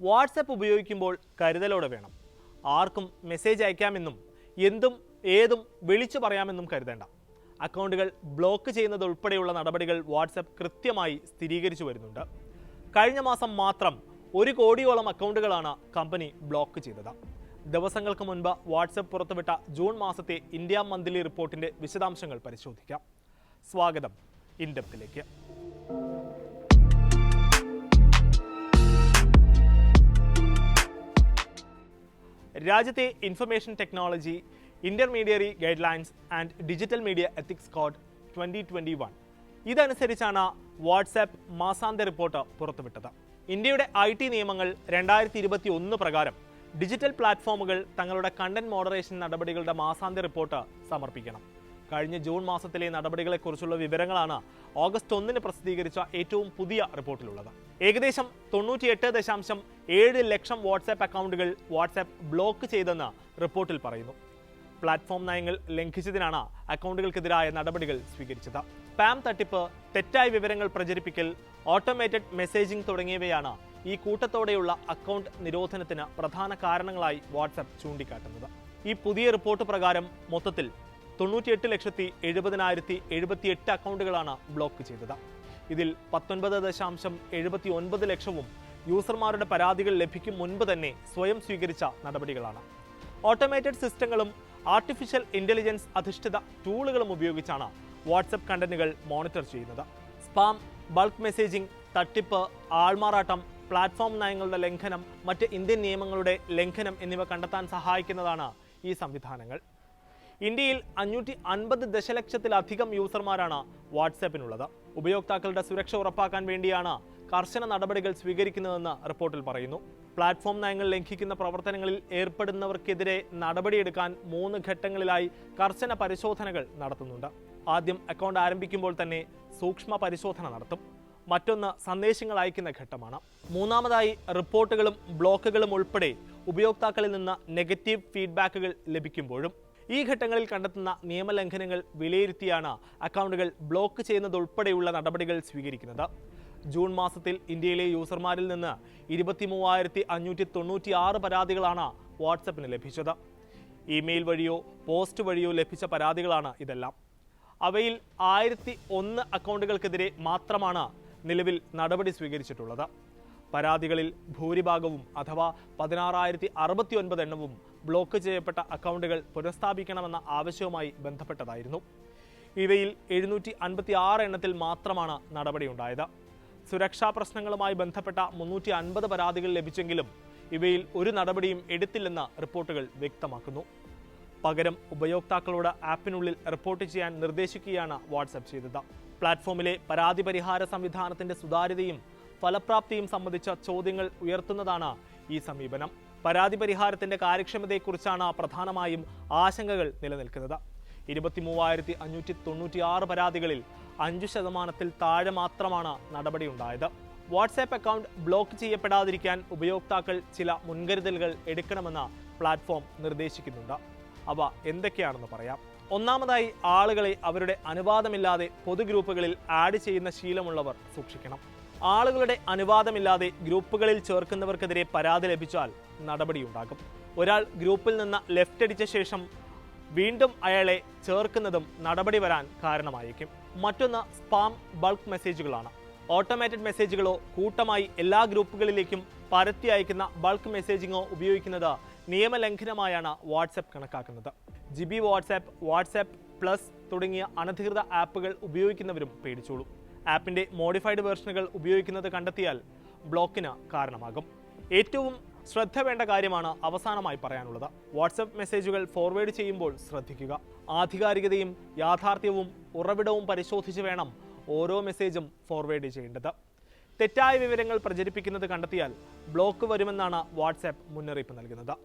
WhatsApp ഉപയോഗിക്കുമ്പോൾ കരുതലോടെ വേണം. ആർക്കും മെസ്സേജ് അയക്കാമെന്നും എന്തും ഏതും വിളിച്ചു പറയാമെന്നും കരുതേണ്ട. അക്കൗണ്ടുകൾ ബ്ലോക്ക് ചെയ്യുന്നത് ഉൾപ്പെടെയുള്ള നടപടികൾ വാട്സപ്പ് കൃത്യമായി സ്ഥിരീകരിച്ചു വരുന്നുണ്ട്. കഴിഞ്ഞ മാസം മാത്രം ഒരു കോടിയോളം അക്കൗണ്ടുകളാണ് കമ്പനി ബ്ലോക്ക് ചെയ്തത്. ദിവസങ്ങൾക്ക് മുൻപ് വാട്സപ്പ് പുറത്തുവിട്ട ജൂൺ മാസത്തെ ഇന്ത്യ മന്ത്ലി റിപ്പോർട്ടിന്റെ വിശദാംശങ്ങൾ പരിശോധിക്കാം. സ്വാഗതം ഇൻഡെപ്തിലേക്ക്. രാജ്യത്തെ information technology intermediary guidelines and digital media ethics code twenty twenty one ഇതനുസരിച്ചാണ് WhatsApp മാസാന്ത റിപ്പോർട്ട് പുറത്തുവിട്ടത്. ഇന്ത്യയുടെ ഐ ടി നിയമങ്ങൾ രണ്ടായിരത്തി ഇരുപത്തി ഒന്ന് പ്രകാരം ഡിജിറ്റൽ പ്ലാറ്റ്ഫോമുകൾ തങ്ങളുടെ കണ്ടന്റ് മോഡറേഷൻ നടപടികളുടെ മാസാന്ത റിപ്പോർട്ട് സമർപ്പിക്കണം. കഴിഞ്ഞ ജൂൺ മാസത്തിലെ നടപടികളെക്കുറിച്ചുള്ള വിവരങ്ങളാണ് ഓഗസ്റ്റ് ഒന്നിന് പ്രസിദ്ധീകരിച്ച ഏറ്റവും പുതിയ റിപ്പോർട്ടിലുള്ളത് ഏകദേശം തൊണ്ണൂറ്റിയെട്ട് ദശാംശം ഏഴ് ലക്ഷം വാട്സാപ്പ് അക്കൗണ്ടുകൾ വാട്സാപ്പ് ബ്ലോക്ക് ചെയ്തെന്ന് റിപ്പോർട്ടിൽ പറയുന്നു. പ്ലാറ്റ്ഫോം നയങ്ങൾ ലംഘിച്ചതിനാണ് അക്കൗണ്ടുകൾക്കെതിരായ നടപടികൾ സ്വീകരിച്ചത്. സ്പാം തട്ടിപ്പ് തെറ്റായ വിവരങ്ങൾ പ്രചരിപ്പിക്കൽ ഓട്ടോമേറ്റഡ് മെസ്സേജിംഗ് തുടങ്ങിയവയാണ് ഈ കൂട്ടത്തോടെയുള്ള അക്കൗണ്ട് നിരോധനത്തിന് പ്രധാന കാരണങ്ങളായി വാട്സാപ്പ് ചൂണ്ടിക്കാട്ടുന്നത്. ഈ പുതിയ റിപ്പോർട്ട് പ്രകാരം മൊത്തത്തിൽ തൊണ്ണൂറ്റിയെട്ട് ലക്ഷത്തി എഴുപതിനായിരത്തി എഴുപത്തിയെട്ട് അക്കൗണ്ടുകളാണ് ബ്ലോക്ക് ചെയ്തത്. ഇതിൽ പത്തൊൻപത് ദശാംശം എഴുപത്തി ഒൻപത് ലക്ഷവും യൂസർമാരുടെ പരാതികൾ ലഭിക്കും മുൻപ് തന്നെ സ്വയം സ്വീകരിച്ച നടപടികളാണ്. ഓട്ടോമേറ്റഡ് സിസ്റ്റങ്ങളും ആർട്ടിഫിഷ്യൽ ഇന്റലിജൻസ് അധിഷ്ഠിത ടൂളുകളും ഉപയോഗിച്ചാണ് വാട്സപ്പ് കണ്ടന്റുകൾ മോണിറ്റർ ചെയ്യുന്നത്. സ്പാം ബൾക്ക് മെസ്സേജിംഗ് തട്ടിപ്പ് ആൾമാറാട്ടം പ്ലാറ്റ്ഫോം നയങ്ങളുടെ ലംഘനം മറ്റ് ഇന്ത്യൻ നിയമങ്ങളുടെ ലംഘനം എന്നിവ കണ്ടെത്താൻ സഹായിക്കുന്നതാണ് ഈ സംവിധാനങ്ങൾ. ഇന്ത്യയിൽ അഞ്ഞൂറ്റി അൻപത് ദശലക്ഷത്തിലധികം യൂസർമാരാണ് വാട്സാപ്പിനുള്ളത് ഉപയോക്താക്കളുടെ സുരക്ഷ ഉറപ്പാക്കാൻ വേണ്ടിയാണ് കർശന നടപടികൾ സ്വീകരിക്കുന്നതെന്ന് റിപ്പോർട്ടിൽ പറയുന്നു. പ്ലാറ്റ്ഫോം നയങ്ങൾ ലംഘിക്കുന്ന പ്രവർത്തനങ്ങളിൽ ഏർപ്പെടുന്നവർക്കെതിരെ നടപടിയെടുക്കാൻ മൂന്ന് ഘട്ടങ്ങളിലായി കർശന പരിശോധനകൾ നടത്തുന്നുണ്ട്. ആദ്യം അക്കൗണ്ട് ആരംഭിക്കുമ്പോൾ തന്നെ സൂക്ഷ്മ പരിശോധന നടത്തും. മറ്റൊന്ന് സന്ദേശങ്ങൾ അയക്കുന്ന ഘട്ടമാണ്. മൂന്നാമതായി റിപ്പോർട്ടുകളും ബ്ലോക്കുകളും ഉൾപ്പെടെ ഉപയോക്താക്കളിൽ നിന്ന് നെഗറ്റീവ് ഫീഡ്ബാക്കുകൾ ലഭിക്കുമ്പോഴും ഈ ഘട്ടങ്ങളിൽ കണ്ടെത്തുന്ന നിയമലംഘനങ്ങൾ വിലയിരുത്തിയാണ് അക്കൗണ്ടുകൾ ബ്ലോക്ക് ചെയ്യുന്നതുൾപ്പെടെയുള്ള നടപടികൾ സ്വീകരിക്കുന്നത്. ജൂൺ മാസത്തിൽ ഇന്ത്യയിലെ യൂസർമാരിൽ നിന്ന് ഇരുപത്തി മൂവായിരത്തി അഞ്ഞൂറ്റി തൊണ്ണൂറ്റി ആറ് പരാതികളാണ് വാട്സപ്പിന് ലഭിച്ചത്. ഇമെയിൽ വഴിയോ പോസ്റ്റ് വഴിയോ ലഭിച്ച പരാതികളാണ് ഇതെല്ലാം. അവയിൽ ആയിരത്തി ഒന്ന് അക്കൗണ്ടുകൾക്കെതിരെ മാത്രമാണ് നിലവിൽ നടപടി സ്വീകരിച്ചിട്ടുള്ളത്. പരാതികളിൽ ഭൂരിഭാഗവും അഥവാ പതിനാറായിരത്തി അറുപത്തി ഒൻപത് എണ്ണവും ബ്ലോക്ക് ചെയ്യപ്പെട്ട അക്കൗണ്ടുകൾ പുനഃസ്ഥാപിക്കണമെന്ന ആവശ്യവുമായി ബന്ധപ്പെട്ടതായിരുന്നു. ഇവയിൽ എഴുന്നൂറ്റി അൻപത്തി ആറ് എണ്ണത്തിൽ മാത്രമാണ് നടപടിയുണ്ടായത്. സുരക്ഷാ പ്രശ്നങ്ങളുമായി ബന്ധപ്പെട്ട മുന്നൂറ്റി അൻപത് പരാതികൾ ലഭിച്ചെങ്കിലും ഇവയിൽ ഒരു നടപടിയും എടുത്തില്ലെന്ന് റിപ്പോർട്ടുകൾ വ്യക്തമാക്കുന്നു. പകരം ഉപയോക്താക്കളോട് ആപ്പിനുള്ളിൽ റിപ്പോർട്ട് ചെയ്യാൻ നിർദ്ദേശിക്കുകയാണ് വാട്സപ്പ് ചെയ്തത്. പ്ലാറ്റ്ഫോമിലെ പരാതി പരിഹാര സംവിധാനത്തിന്റെ സുതാര്യതയും ഫലപ്രാപ്തിയും സംബന്ധിച്ച ചോദ്യങ്ങൾ ഉയർത്തുന്നതാണ് ഈ സമീപനം. പരാതി പരിഹാരത്തിന്റെ കാര്യക്ഷമതയെക്കുറിച്ചാണ് പ്രധാനമായും ആശങ്കകൾ നിലനിൽക്കുന്നത്. ഇരുപത്തി മൂവായിരത്തി അഞ്ഞൂറ്റി തൊണ്ണൂറ്റി ആറ് പരാതികളിൽ അഞ്ചു ശതമാനത്തിൽ താഴെ മാത്രമാണ് നടപടിയുണ്ടായത്. വാട്സാപ്പ് അക്കൗണ്ട് ബ്ലോക്ക് ചെയ്യപ്പെടാതിരിക്കാൻ ഉപയോക്താക്കൾ ചില മുൻകരുതലുകൾ എടുക്കണമെന്ന പ്ലാറ്റ്ഫോം നിർദ്ദേശിക്കുന്നുണ്ട്. അവ എന്തൊക്കെയാണെന്ന് പറയാം. ഒന്നാമതായി ആളുകളെ അവരുടെ അനുവാദമില്ലാതെ പൊതുഗ്രൂപ്പുകളിൽ ആഡ് ചെയ്യുന്ന ശീലമുള്ളവർ സൂക്ഷിക്കണം. ആളുകളുടെ അനുവാദമില്ലാതെ ഗ്രൂപ്പുകളിൽ ചേർക്കുന്നവർക്കെതിരെ പരാതി ലഭിച്ചാൽ നടപടിയുണ്ടാകും. ഒരാൾ ഗ്രൂപ്പിൽ നിന്ന് ലെഫ്റ്റ് അടിച്ച ശേഷം വീണ്ടും അയാളെ ചേർക്കുന്നതും നടപടി വരാൻ കാരണമായേക്കും. മറ്റൊന്ന് സ്പാം ബൾക്ക് മെസ്സേജുകളാണ്. ഓട്ടോമേറ്റഡ് മെസ്സേജുകളോ കൂട്ടമായി എല്ലാ ഗ്രൂപ്പുകളിലേക്കും പരത്തി അയക്കുന്ന ബൾക്ക് മെസ്സേജിങ്ങോ ഉപയോഗിക്കുന്നത് നിയമലംഘനമായാണ് വാട്സപ്പ് കണക്കാക്കുന്നത്. ജിബി വാട്സാപ്പ് വാട്സാപ്പ് പ്ലസ് തുടങ്ങിയ അനധികൃത ആപ്പുകൾ ഉപയോഗിക്കുന്നവരും പേടിച്ചോളൂ. ആപ്പിന്റെ മോഡിഫൈഡ് വേർഷനുകൾ ഉപയോഗിക്കുന്നത് കണ്ടെത്തിയാൽ ബ്ലോക്കിന് കാരണമാകും. ഏറ്റവും ശ്രദ്ധ വേണ്ട കാര്യമാണ് അവസാനമായി പറയാനുള്ളത്. വാട്സപ്പ് മെസ്സേജുകൾ ഫോർവേഡ് ചെയ്യുമ്പോൾ ശ്രദ്ധിക്കുക. ആധികാരികതയും യാഥാർത്ഥ്യവും ഉറവിടവും പരിശോധിച്ച് വേണം ഓരോ മെസ്സേജും ഫോർവേഡ് ചെയ്യേണ്ടത്. തെറ്റായ വിവരങ്ങൾ പ്രചരിപ്പിക്കുന്നത് കണ്ടെത്തിയാൽ ബ്ലോക്ക് വരുമെന്നാണ് വാട്സാപ്പ് മുന്നറിയിപ്പ് നൽകുന്നത്.